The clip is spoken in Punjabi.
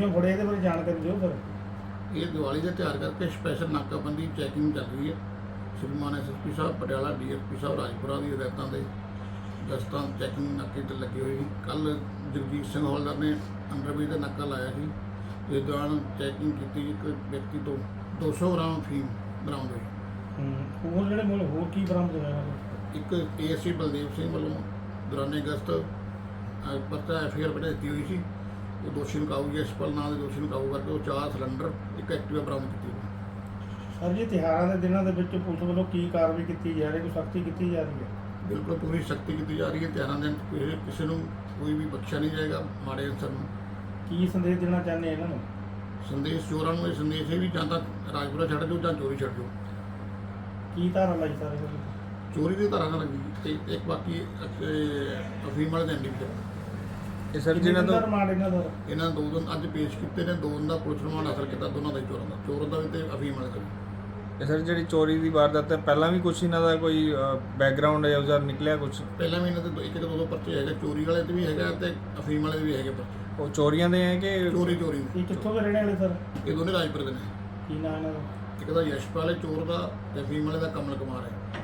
ਕਿਉਂ ਫੜੇ ਇਹਦੇ ਬਾਰੇ ਜਾਣਕਾਰੀ ਦਿਓ ਫਿਰ। ਇਹ ਦੀਵਾਲੀ ਦੇ ਤਿਉਹਾਰ ਕਰਕੇ ਸਪੈਸ਼ਲ ਨਾਕਾਬੰਦੀ ਚੈਕਿੰਗ ਚੱਲ ਰਹੀ ਹੈ। ਸ਼੍ਰੀਮਾਨ ਐਸਐਸਪੀ ਸਾਹਿਬ ਪਟਿਆਲਾ ਡੀਐਸਪੀ ਸਾਹਿਬ ਰਾਜਪੁਰਾ ਦੀ ਹਦਾਇਤਾਂ ਦੇ ਦਸਤਾਂ ਚੈਕਿੰਗ ਨਾਕੇ ਤੇ ਲੱਗੇ ਹੋਏ ਸੀ। ਕੱਲ ਜਗਜੀਤ ਸਿੰਘ ਹੌਲਦਾਰ ਨੇ ਅੰਡਰਵੀ ਦਾ ਨਾਕਾ ਲਾਇਆ ਸੀ। ਇਸ ਦੌਰਾਨ ਚੈਕਿੰਗ ਕੀਤੀ ਇੱਕ ਵਿਅਕਤੀ ਤੋਂ 200 ਗ੍ਰਾਮ ਫੀਮ ਬਰਾਮਦ ਹੋਈ। ਹੂੰ ਹੋਰ ਜਿਹੜੇ ਮੁੱਲ ਹੋਰ ਕੀ ਬਰਾਮਦ ਹੋਇਆ ਇੱਕ ਏਐਸਸੀ ਬਲਦੇਵ ਸਿੰਘ ਵੱਲੋਂ ਦੌਰਾਨੇ ਅਗਸਤ ਅਹ, ਪਰਚਾ ਐਫਆਈਆਰ ਬਣਾ ਦਿੱਤੀ ਹੋਈ ਸੀ। ਉਹ ਦੋਸ਼ੀ ਨੂੰ ਕਾਬੂ ਯਸ਼ਪਾਲ ਨਾਂ ਦੇ ਦੋਸ਼ੀ ਨੂੰ ਕਾਬੂ ਕਰਕੇ ਉਹ ਚਾਰ ਸਿਲੰਡਰ ਇੱਕ ਐਕਟਿਵਾ ਬਰਾਮਦ ਕੀਤੀ ਹੋਈ ਸਰ ਜੀ ਤਿਉਹਾਰਾਂ ਦੇ ਦਿਨਾਂ ਦੇ ਵਿੱਚ ਪੁਲਿਸ ਵੱਲੋਂ ਕੀ ਕਾਰਵਾਈ ਕੀਤੀ ਜਾ ਰਹੀ ਹੈ? ਕੋਈ ਸਖਤੀ ਕੀਤੀ ਜਾ ਰਹੀ ਹੈ? ਬਿਲਕੁਲ ਪੂਰੀ ਸਖਤੀ ਕੀਤੀ ਜਾ ਰਹੀ ਹੈ। ਤਿਉਹਾਰਾਂ ਦੇ ਕਿਸੇ ਕਿਸੇ ਨੂੰ ਕੋਈ ਵੀ ਬਖਸ਼ਿਆ ਨਹੀਂ ਜਾਏਗਾ ਮਾੜੇ ਅਨਸਰ ਨੂੰ। ਕੀ ਸੰਦੇਸ਼ ਦੇਣਾ ਚਾਹੁੰਦੇ ਇਹਨਾਂ ਨੂੰ? ਸੰਦੇਸ਼ ਚੋਰਾਂ ਨੂੰ ਇਹ ਸੰਦੇਸ਼ ਹੈ ਵੀ ਜਾਂ ਤਾਂ ਰਾਜਪੁਰਾ ਛੱਡ ਦਿਓ ਜਾਂ ਚੋਰੀ ਛੱਡ ਦਿਓ। ਕੀ ਧਾਰਾ ਲਾਈ ਸਾਰੇ? ਚੋਰੀ ਦੀ ਧਾਰਾ ਨਾਲ ਲੱਗੀ ਤੇ ਇੱਕ ਬਾਕੀ ਅਫੀਮ ਵਾਲੇ ਦੇ ਇੰਡੀਵਿਜੂਅਲ ਇਹ ਸਰ ਜਿਨ੍ਹਾਂ ਤੋਂ ਰਿਮਾਂਡ ਇਹਨਾਂ ਦਾ ਇਹਨਾਂ ਦੋ ਦਿਨ ਅੱਜ ਪੇਸ਼ ਕੀਤੇ ਨੇ ਦੋ ਦਿਨ ਦਾ ਪੁਲਿਸ ਰਿਮਾਂਡ ਹਾਸਲ ਕੀਤਾ ਦੋਨਾਂ ਦਾ ਹੀ ਚੋਰਾਂ ਦਾ। ਚੋਰ ਦਾ ਵੀ ਤੇ ਅਫੀਮ ਵਾਲੇ ਦਾ ਵੀ। ਇਹ ਸਰ ਜਿਹੜੀ ਚੋਰੀ ਦੀ ਵਾਰਦਾਤ ਹੈ ਪਹਿਲਾਂ ਵੀ ਕੁਝ ਇਹਨਾਂ ਦਾ ਕੋਈ ਬੈਕਗ੍ਰਾਉਂਡ ਹੈ ਉਸਦਾ ਨਿਕਲਿਆ ਕੁਝ ਪਹਿਲਾਂ ਵੀ ਇਹਨਾਂ ਦੇ ਦੋ- ਇੱਕ ਦੋ ਦੋ ਪਰਚੇ ਹੈਗੇ ਚੋਰੀ ਵਾਲੇ ਤੇ ਵੀ ਹੈਗਾ ਤੇ ਅਫੀਮ ਵਾਲੇ ਦੇ ਵੀ ਹੈਗੇ ਪਰਚੇ। ਉਹ ਚੋਰੀਆਂ ਦੇ ਹੈ ਕਿ ਚੋਰੀ ਚੋਰੀ ਦੇ। ਇਹ ਕਿੱਥੋਂ ਦੇ ਰਹਿਣੇ ਵਾਲੇ ਸਰ? ਇਹ ਦੋਨੇ ਰਾਜਪੁਰ ਦੇ ਨੇ। ਕੀ ਨਾਂ ਇਹਨਾਂ ਦਾ ਇੱਕ ਦਾ ਯਸ਼ਪਾਲ ਹੈ ਚੋਰ ਦਾ ਤੇ ਅਫੀਮ ਵਾਲੇ ਦਾ ਕਮਲ ਕੁਮਾਰ ਹੈ।